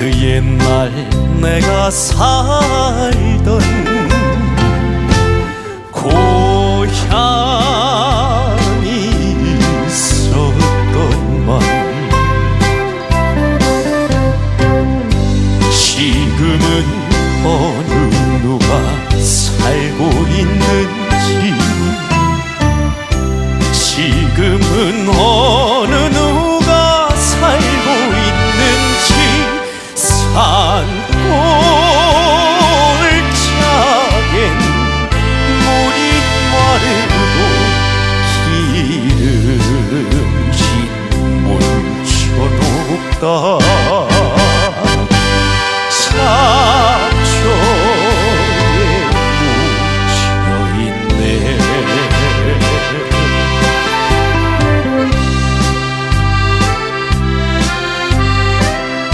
그 옛날 내가 살던 고향이 있었던만 지금은 어느 누가 살고 있는지. 지금은 어 star.